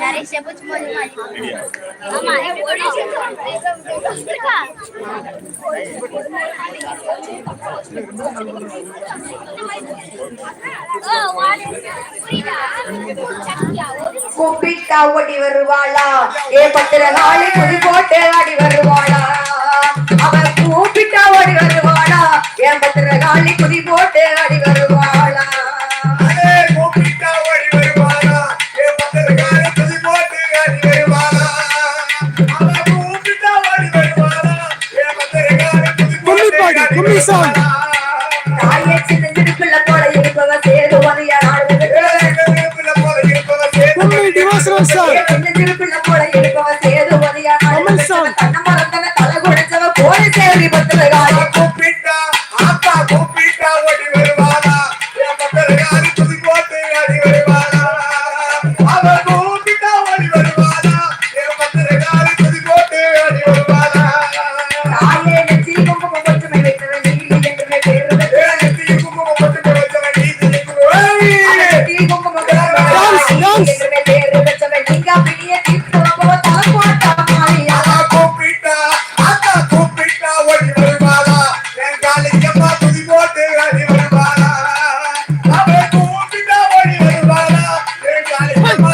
நிறைய செபச்சு ஆமா கூப்பிட்டா ஓடி வருவாளா? ஏ பத்திர பத்திரகாளி குடி போட்டு ஆடி வருவாளா? அவ கூப்பிட்டா ஓடி வருவாளா? ஏன் பத்திர பத்திரகாளி குடி போட்டு ஆடி வருவாளா? போட்டு ஆடி தாயே சின்ன சிறுக்குள்ள போல இருப்பவ சேதுவதைய ஏகத்தில போல இருப்பவ சேர்த்து சின்ன சிறுக்குள்ள போல இருப்பவ மரத்தன தலை சேரி கூப்பிட்டா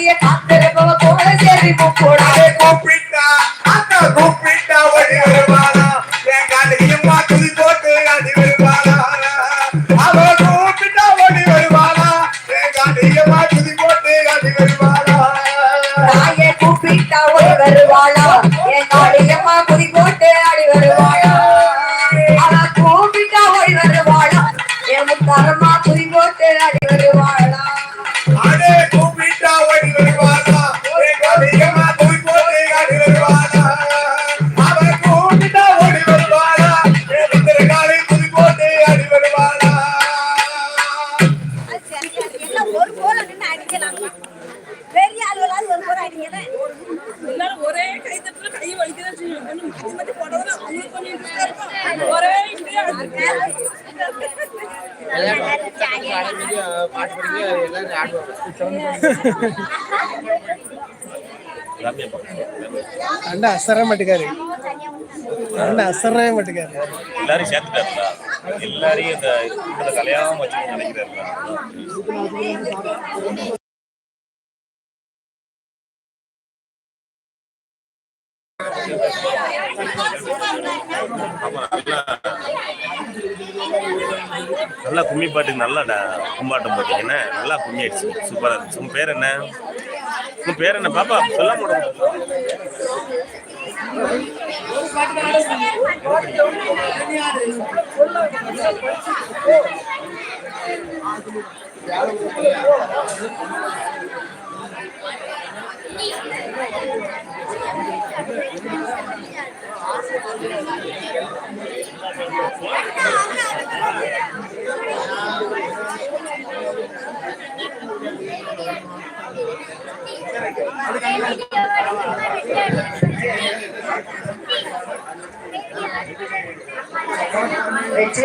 கம்மாம்பட்டிய காத்திருப்பவ கோல சேரி முக்கூடா அவ கூப்பிட்டா, ஆத்தா கூப்பிட்டா ஓடி வருவாளா? என் காளியம்மா துதி போட்டு ஆடி வருவாளா? அவ கூப்பிட்டா ஓடி வருவாளா? என் காளியம்மா துதி போட்டு ஆடி வருவாளா? தாயே கூப்பிட்டா ஓடி வருவாளா என் காளியம்மா குதி போட்டு ஆடி வருவாளா அவ கூப்பிட்டா ஓடி வருவாளா என் முத்தாரம்மா குதி போட்டு ஆடி வருவாளா பெரிய ஆளுகளால் ஒரு போல அடிக்கல எல்லாரும் ஒரே கை தட்டுல கை வலிக்குதான் செய்யும் கொஞ்சம் மாத்தி மாத்தி அவங்களுக்கு கொஞ்சம் இன்ட்ரெஸ்டா இருக்கும் ஒரே இப்படியே எல்லாரையும் இந்த இந்த கல்யாணம் வச்சு நினைக்கிறாருல நல்லா நல்லா கும்மி பாட்டுக்கு நல்லா கும்பாட்டம் பார்த்தீங்கன்னா நல்லா கும்மி ஆயிடுச்சு சூப்பரா இருந்துச்சு உன் பேர் என்ன? உன் பேர் என்ன பாப்பா? சொல்ல முடியும்? வச்சு